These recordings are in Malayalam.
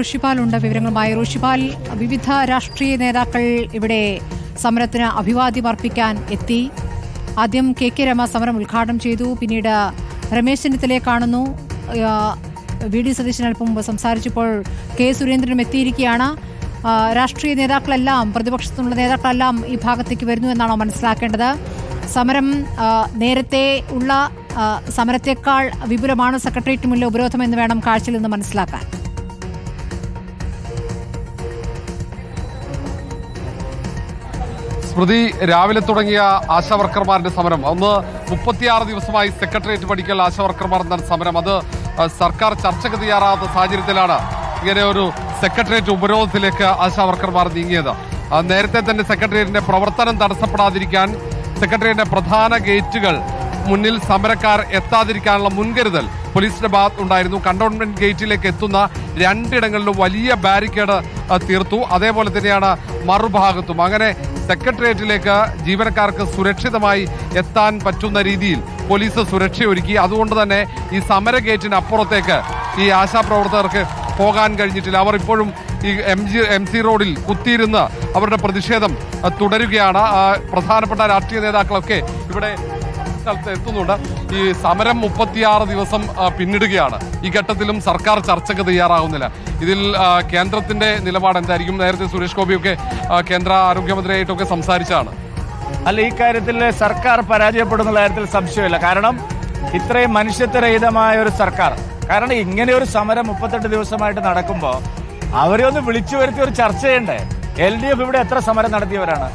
ഋഷിപാലുണ്ട്. വിവരങ്ങളുമായി ഋഷിപാൽ വിവിധ രാഷ്ട്രീയ നേതാക്കൾ ഇവിടെ സമരത്തിന് അഭിവാദ്യം അർപ്പിക്കാൻ എത്തി. ആദ്യം കെ കെ രമ സമരം ഉദ്ഘാടനം ചെയ്തു. പിന്നീട് രമേശ് ചെന്നിത്തലയെ കാണുന്നു. വി ഡി സതീശൻ സംസാരിച്ചപ്പോൾ കെ സുരേന്ദ്രനും എത്തിയിരിക്കുകയാണ്. രാഷ്ട്രീയ നേതാക്കളെല്ലാം പ്രതിപക്ഷത്തുള്ള നേതാക്കളെല്ലാം ഈ ഭാഗത്തേക്ക് വരുന്നു എന്നാണോ മനസ്സിലാക്കേണ്ടത്? സമരം നേരത്തെ ഉള്ള സമരത്തേക്കാൾ വിപുലമാണ് സെക്രട്ടേറിയറ്റ് മുന്നിലെ ഉപരോധം എന്ന് വേണം കാഴ്ചയിൽ നിന്ന് മനസ്സിലാക്കാൻ. സ്മൃതി രാവിലെ തുടങ്ങിയ ആശാവർക്കർമാരുടെ സമരം. ഒന്ന് മുപ്പത്തിയാറ് ദിവസമായി സെക്രട്ടേറിയറ്റ് പഠിക്കൽ ആശാവർക്കർമാർ എന്ന സമരം. അത് സർക്കാർ ചർച്ചയ്ക്ക് തയ്യാറാകാത്ത സാഹചര്യത്തിലാണ് ഇങ്ങനെ ഒരു സെക്രട്ടേറിയറ്റ് ഉപരോധത്തിലേക്ക് ആശാവർക്കർമാർ നീങ്ങിയത്. നേരത്തെ തന്നെ സെക്രട്ടേറിയറ്റിന്റെ പ്രവർത്തനം തടസ്സപ്പെടാതിരിക്കാൻ സെക്രട്ടേറിയറ്റിന്റെ പ്രധാന ഗേറ്റുകൾ മുന്നിൽ സമരക്കാർ എത്താതിരിക്കാനുള്ള മുൻകരുതൽ പോലീസിന്റെ ഭാഗത്തുണ്ടായിരുന്നു കണ്ടോൺമെന്റ് ഗേറ്റിലേക്ക് എത്തുന്ന രണ്ടിടങ്ങളിലും വലിയ ബാരിക്കേഡ് തീർത്തു. അതേപോലെ തന്നെയാണ് മറുഭാഗത്തും. അങ്ങനെ സെക്രട്ടേറിയറ്റിലേക്ക് ജീവനക്കാർക്ക് സുരക്ഷിതമായി എത്താൻ പറ്റുന്ന രീതിയിൽ പോലീസ് സുരക്ഷയൊരുക്കി അതുകൊണ്ട് തന്നെ ഈ സമര ഗേറ്റിന് അപ്പുറത്തേക്ക് ഈ ആശാപ്രവർത്തകർക്ക് പോകാൻ കഴിഞ്ഞിട്ടില്ല. അവർ ഇപ്പോഴും ഈ എം ജി എം സി റോഡിൽ കുത്തിയിരുന്ന് അവരുടെ പ്രതിഷേധം തുടരുകയാണ്. പ്രധാനപ്പെട്ട രാഷ്ട്രീയ നേതാക്കളൊക്കെ ഇവിടെ സ്ഥലത്ത് എത്തുന്നുണ്ട്. ഈ സമരം മുപ്പത്തിയാറ് ദിവസം പിന്നിടുകയാണ്. ഈ ഘട്ടത്തിലും സർക്കാർ ചർച്ചയ്ക്ക് തയ്യാറാവുന്നില്ല. ഇതിൽ കേന്ദ്രത്തിന്റെ നിലപാട് എന്തായിരിക്കും? നേരത്തെ സുരേഷ് ഗോപിയൊക്കെ കേന്ദ്ര ആരോഗ്യമന്ത്രിയായിട്ടൊക്കെ സംസാരിച്ചാണ്. അല്ല ഈ കാര്യത്തിൽ സർക്കാർ പരാജയപ്പെടുന്ന കാര്യത്തിൽ സംശയമില്ല. കാരണം ഇത്രയും മനുഷ്യത്വരഹിതമായ ഒരു സർക്കാർ കാരണം ഇങ്ങനെ ഒരു സമരം മുപ്പത്തെട്ട് ദിവസമായിട്ട് നടക്കുമ്പോൾ അവരെ ഒന്ന് വിളിച്ചു വരുത്തി ഒരു ചർച്ച ചെയ്യണ്ടേ എൽ ഡി എഫ് ഇവിടെ എത്ര സമരം നടത്തിയവരാണ്?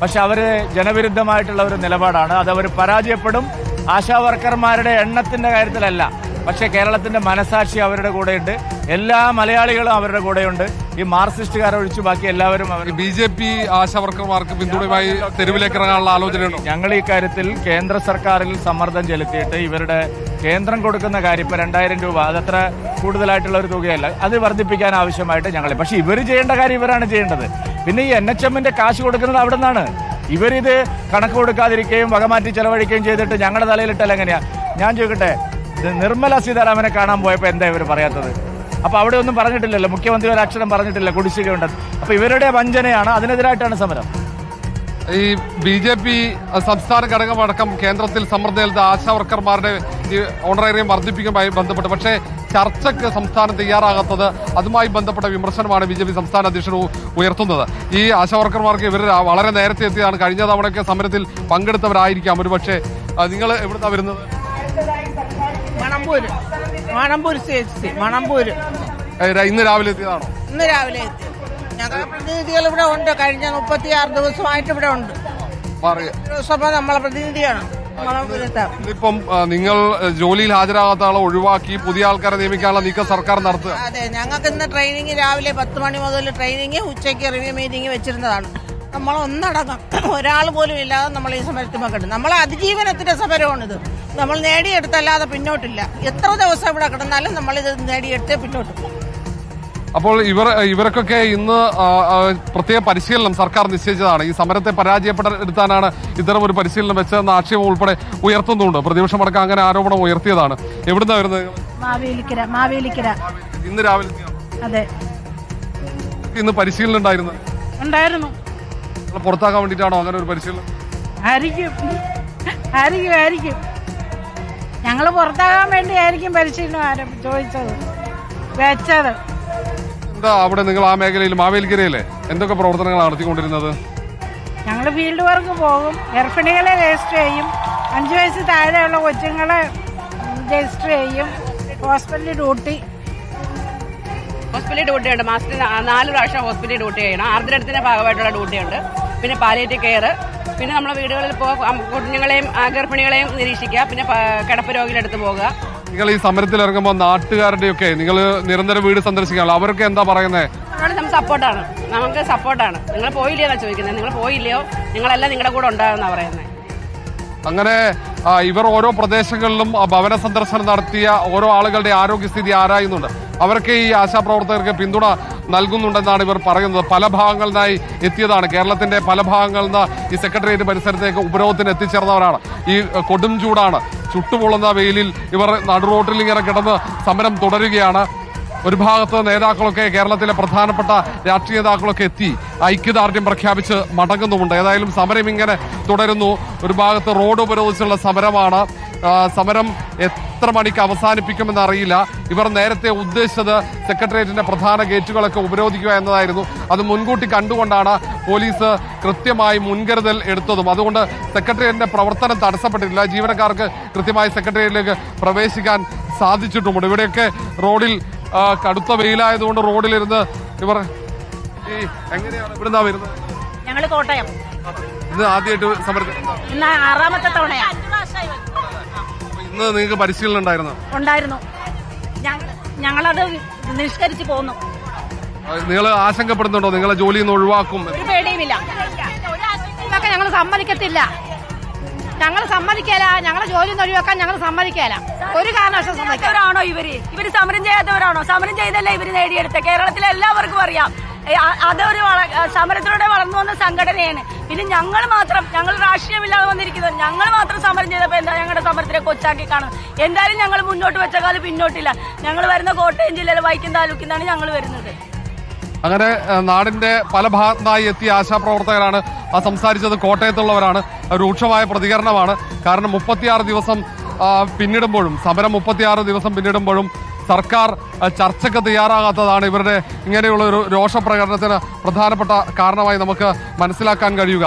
പക്ഷെ അവർ ജനവിരുദ്ധമായിട്ടുള്ള ഒരു നിലപാടാണ്. അത് അവർ പരാജയപ്പെടും. ആശാ വർക്കർമാരുടെ എണ്ണത്തിന്റെ കാര്യത്തിലല്ല. പക്ഷെ കേരളത്തിന്റെ മനസാക്ഷി അവരുടെ കൂടെയുണ്ട്. എല്ലാ മലയാളികളും അവരുടെ കൂടെയുണ്ട്. ഈ മാർക്സിസ്റ്റുകാരെ ഒഴിച്ചു ബാക്കി എല്ലാവരും അവർ ബി ജെ പി ആശാവർക്കർമാർക്ക് പിന്തുണയുമായി തെരുവിലേക്ക് ഇറങ്ങാനുള്ള ആലോചനയുണ്ടോ? ഞങ്ങൾ ഈ കാര്യത്തിൽ കേന്ദ്ര സർക്കാരിൽ സമ്മർദ്ദം ചെലുത്തിയിട്ട് ഇവരുടെ കേന്ദ്രം കൊടുക്കുന്ന കാര്യം ഇപ്പൊ രണ്ടായിരം രൂപ അതത്ര കൂടുതലായിട്ടുള്ള ഒരു തുകയല്ല. അത് വർദ്ധിപ്പിക്കാൻ ആവശ്യമായിട്ട് ഞങ്ങൾ പക്ഷെ ഇവർ ചെയ്യേണ്ട കാര്യം ഇവരാണ് ചെയ്യേണ്ടത്. പിന്നെ ഈ എൻ എച്ച് എമ്മിന്റെ കാശ് കൊടുക്കുന്നത് അവിടെ നിന്നാണ്. ഇവരിത് കണക്ക് കൊടുക്കാതിരിക്കുകയും വകമാറ്റി ചെലവഴിക്കുകയും ചെയ്തിട്ട് ഞങ്ങളുടെ തലയിലിട്ടല്ല എങ്ങനെയാ? ഞാൻ ചോദിക്കട്ടെ നിർമ്മല സീതാരാമനെ കാണാൻ പോയപ്പോൾ എന്താ ഇവർ പറയാത്തത്? അപ്പൊ അവിടെ ഒന്നും പറഞ്ഞിട്ടില്ലല്ലോ മുഖ്യമന്ത്രി ഒരു അക്ഷരം പറഞ്ഞിട്ടില്ല കുടിശ്ശിക ഉണ്ടെന്ന് അപ്പൊ ഇവരുടെ വഞ്ചനയാണ് അതിനെതിരായിട്ടാണ് സമരം. ഈ ബി ജെ പി സംസ്ഥാന ഘടകമടക്കം കേന്ദ്രത്തിൽ സമ്മർദ്ദം ആശാവർക്കർമാരുടെ ഓണറേറിയം വർദ്ധിപ്പിക്കുമായി ബന്ധപ്പെട്ട്. പക്ഷേ ചർച്ചയ്ക്ക് സംസ്ഥാനം തയ്യാറാകാത്തത് അതുമായി ബന്ധപ്പെട്ട വിമർശനമാണ് ബി ജെ പി സംസ്ഥാന അധ്യക്ഷൻ ഉയർത്തുന്നത്. ഈ ആശാവർക്കർമാർക്ക് ഇവർ വളരെ നേരത്തെ എത്തിയതാണ്. കഴിഞ്ഞ തവണയൊക്കെ സമരത്തിൽ പങ്കെടുത്തവരായിരിക്കാം. ഒരു പക്ഷേ നിങ്ങൾ എവിടുന്നാ വരുന്നത്? മണമ്പൂര്. മണമ്പൂര് മണമ്പൂര്. ഇന്ന് രാവിലെ എത്തിയതാണോ? ഇന്ന് രാവിലെ എത്തി. ഞങ്ങളുടെ പ്രതിനിധികൾ ഇവിടെ ഉണ്ട്. കഴിഞ്ഞ മുപ്പത്തി ആറ് ദിവസമായിട്ട് ഇവിടെ ഉണ്ട്. സഭ നമ്മളെ പ്രതിനിധിയാണ്. ഇപ്പം നിങ്ങൾ ജോലിയിൽ ഹാജരാകാത്ത ആളെ ഒഴിവാക്കി പുതിയ ആൾക്കാരെ നിയമിക്കാനുള്ള നീക്കം സർക്കാർ നടത്തുക. അതെ ഞങ്ങൾക്ക് ഇന്ന് ട്രെയിനിങ് രാവിലെ പത്ത് മണി മുതൽ ട്രെയിനിങ് ഉച്ചയ്ക്ക് റിവ്യൂ മീറ്റിംഗ് വെച്ചിരുന്നതാണ്. നമ്മൾ ഒന്നടങ്ങും ഒരാൾ പോലും ഇല്ലാതെ നമ്മൾ ഈ സമരത്തിൽ കിട്ടും നമ്മൾ അതിജീവനത്തിന്റെ സമരമാണിത്. നമ്മൾ നേടിയെടുത്തല്ലാതെ പിന്നോട്ടില്ല. എത്ര ദിവസം ഇവിടെ കിടന്നാലും നമ്മളിത് നേടിയെടുത്തേ പിന്നോട്ട് പോകും. അപ്പോൾ ഇവർ ഇവർക്കൊക്കെ ഇന്ന് പ്രത്യേക പരിശീലനം സർക്കാർ നിശ്ചയിച്ചതാണ്. ഈ സമരത്തെ പരാജയപ്പെടുത്താനാണ് ഇത്തരം ഒരു പരിശീലനം വെച്ചതെന്ന ആക്ഷേപം ഉൾപ്പെടെ ഉയർത്തുന്നുണ്ട്. പ്രതിപക്ഷം അടക്കം അങ്ങനെ ആരോപണം ഉയർത്തിയതാണ്. എവിടുന്നാ വരുന്നത്? ഇന്ന് രാവിലെ? അതെ. ഇന്ന് പരിശീലനം ഉണ്ടായിരുന്നു. ഉണ്ടായിരുന്നു. പുറത്താക്കാൻ വേണ്ടിട്ടാണോ അങ്ങനെ ഒരു പരിശീലനം? ആയിരിക്കും. ആയിരിക്കും ആയിരിക്കും. ഞങ്ങൾ പുറത്താകാൻ വേണ്ടി ആയിരിക്കും പരിശീലനം ആരം ചോദിച്ചത് വെച്ചത്. എന്താ അവിടെ നിങ്ങൾ ആ മേഖലയിൽ മാവേലിക്കരയിലെ എന്തൊക്കെ പ്രവർത്തനങ്ങളാണ് നടത്തിക്കൊണ്ടിരുന്നത്? ഞങ്ങൾ ഫീൽഡ് വർക്ക് പോകും. ഗർഭിണികളെ രജിസ്റ്റർ ചെയ്യും. അഞ്ചു വയസ്സ് താഴെയുള്ള കൊച്ചുങ്ങളെ രജിസ്റ്റർ ചെയ്യും. ഹോസ്പിറ്റലിൽ ഡ്യൂട്ടി. ഹോസ്പിറ്റലിൽ ഡ്യൂട്ടി ഉണ്ട്. മാസത്തിൽ നാല് പ്രാവശ്യം ഹോസ്പിറ്റലിൽ ഡ്യൂട്ടി ചെയ്യണം. ആർദ്രത്തിന്റെ ഭാഗമായിട്ടുള്ള ഡ്യൂട്ടി ഉണ്ട്. പിന്നെ പാലിയേറ്റീവ് കെയർ പിന്നെ നമ്മളെ വീടുകളിൽ പോകുക കുഞ്ഞുങ്ങളെയും ഗർഭിണികളെയും നിരീക്ഷിക്കുക. പിന്നെ കിടപ്പ് രോഗിയുടെ അടുത്ത് പോകുക നിങ്ങൾ ഈ സമരത്തിൽ ഇറങ്ങുമ്പോൾ നാട്ടുകാരുടെയൊക്കെ നിങ്ങൾ നിരന്തരം വീട് സന്ദർശിക്കാണല്ലോ അവരൊക്കെ എന്താ പറയുന്നത് സപ്പോർട്ടാണ്. നമുക്ക് സപ്പോർട്ടാണ്. നിങ്ങൾ പോയില്ലയോ എന്നാ ചോദിക്കുന്നത് നിങ്ങൾ പോയില്ലയോ? നിങ്ങളെല്ലാം നിങ്ങളുടെ കൂടെ ഉണ്ടാകുന്ന പറയുന്നത് അങ്ങനെ ഇവർ ഓരോ പ്രദേശങ്ങളിലും ഭവന സന്ദർശനം നടത്തിയ ഓരോ ആളുകളുടെ ആരോഗ്യസ്ഥിതി ആരായുന്നുണ്ട്? അവരൊക്കെ ഈ ആശാപ്രവർത്തകർക്ക് പിന്തുണ നൽകുന്നുണ്ടെന്നാണ് ഇവർ പറയുന്നത്. പല ഭാഗങ്ങളിലായി എത്തിയതാണ്. കേരളത്തിന്റെ പല ഭാഗങ്ങളിൽ നിന്ന് ഈ സെക്രട്ടേറിയറ്റ് പരിസരത്തേക്ക് ഉപരോധത്തിന് എത്തിച്ചേർന്നവരാണ്. ഈ കൊടും ചൂടാണ്. ചുട്ടുപൊള്ളുന്ന വെയിലിൽ ഇവർ നടുറോട്ടിൽ ഇങ്ങനെ കിടന്ന് സമരം തുടരുകയാണ്. ഒരു ഭാഗത്ത് നേതാക്കളൊക്കെ കേരളത്തിലെ പ്രധാനപ്പെട്ട രാഷ്ട്രീയ നേതാക്കളൊക്കെ എത്തി. ഐക്യദാർഢ്യം പ്രഖ്യാപിച്ച് മടങ്ങുന്നുമുണ്ട്. ഏതായാലും സമരം ഇങ്ങനെ തുടരുന്നു. ഒരു ഭാഗത്ത് റോഡ് ഉപരോധിച്ചുള്ള സമരമാണ്. സമരം എത്ര മണിക്ക് അവസാനിപ്പിക്കുമെന്ന് അറിയില്ല. ഇവർ നേരത്തെ ഉദ്ദേശിച്ചത് സെക്രട്ടേറിയറ്റിന്റെ പ്രധാന ഗേറ്റുകളൊക്കെ ഉപരോധിക്കുക എന്നതായിരുന്നു. അത് മുൻകൂട്ടി കണ്ടുകൊണ്ടാണ് പോലീസ് കൃത്യമായി മുൻകരുതൽ എടുത്തതും. അതുകൊണ്ട് സെക്രട്ടേറിയറ്റിന്റെ പ്രവർത്തനം തടസ്സപ്പെട്ടിട്ടില്ല. ജീവനക്കാർക്ക് കൃത്യമായി സെക്രട്ടേറിയറ്റിലേക്ക് പ്രവേശിക്കാൻ സാധിച്ചിട്ടുമുണ്ട്. ഇവിടെയൊക്കെ റോഡിൽ കടുത്ത വെയിലായതുകൊണ്ട് റോഡിലിരുന്ന് ഇവർ ഈ എങ്ങനെയാണ് ഇവിടുന്നാ വരുന്നത്? ഞങ്ങൾ കോട്ടയം. ഇത് ആദ്യമായിട്ട് സമരത്തിൽ ആറാമത്തെ തവണയാ ഇന്ന് നിങ്ങൾക്ക് പരിശീലനം ഉണ്ടായിരുന്നു. ഉണ്ടായിരുന്നു. ഞങ്ങളത് നിഷ്കരിച്ചു പോന്നു. നിങ്ങൾ ആശങ്കപ്പെടുന്നുണ്ടോ? നിങ്ങളെ ജോലിയിൽ നിന്ന് ഒഴിവാക്കും. ഒരു പേടിയുമില്ല. ഇതൊക്കെ ഞങ്ങൾ സമ്മതിക്കത്തില്ല. ഞങ്ങൾ സമ്മതിക്കല. ഞങ്ങളെ ജോലി ഒഴിവാക്കാൻ ഞങ്ങൾ സമ്മതിക്കല. ഒരു കാരണവശാലും ഇവർ? ഇവർ സമരം ചെയ്യാത്തവരാണോ? സമരം ചെയ്തല്ലേ ഇവർ നേടിയെടുത്ത കേരളത്തിലെ എല്ലാവർക്കും അറിയാം. അതൊരു സമരത്തിലൂടെ വളർന്നു വന്ന സംഘടനയാണ്. പിന്നെ ഞങ്ങൾ മാത്രം ഞങ്ങൾ രാഷ്ട്രീയമില്ലാതെ വന്നിരിക്കുന്നത് ഞങ്ങൾ മാത്രം സമരം ചെയ്തപ്പോൾ എന്താ ഞങ്ങളുടെ സമരത്തിനെ കൊച്ചാക്കി കാണുന്നത് എന്തായാലും ഞങ്ങൾ മുന്നോട്ട് വെച്ച കാലം പിന്നോട്ടില്ല. ഞങ്ങൾ വരുന്ന കോട്ടയം ജില്ലയിലെ വൈക്കം താലൂക്കിൽ നിന്നാണ് ഞങ്ങൾ വരുന്നത്. അങ്ങനെ നാടിന്റെ പല ഭാഗത്തായി എത്തിയ ആശാപ്രവർത്തകരാണ് ആ സംസാരിച്ചത് കോട്ടയത്തുള്ളവരാണ്. രൂക്ഷമായ പ്രതികരണമാണ്. കാരണം മുപ്പത്തിയാറ് ദിവസം പിന്നിടുമ്പോഴും സമരം മുപ്പത്തിയാറ് ദിവസം പിന്നിടുമ്പോഴും സർക്കാർ ചർച്ചയ്ക്ക് തയ്യാറാകാത്തതാണ് ഇവരുടെ ഇങ്ങനെയുള്ള ഒരു രോഷപ്രകടനത്തിന് പ്രധാനപ്പെട്ട കാരണമായി നമുക്ക് മനസ്സിലാക്കാൻ കഴിയുക.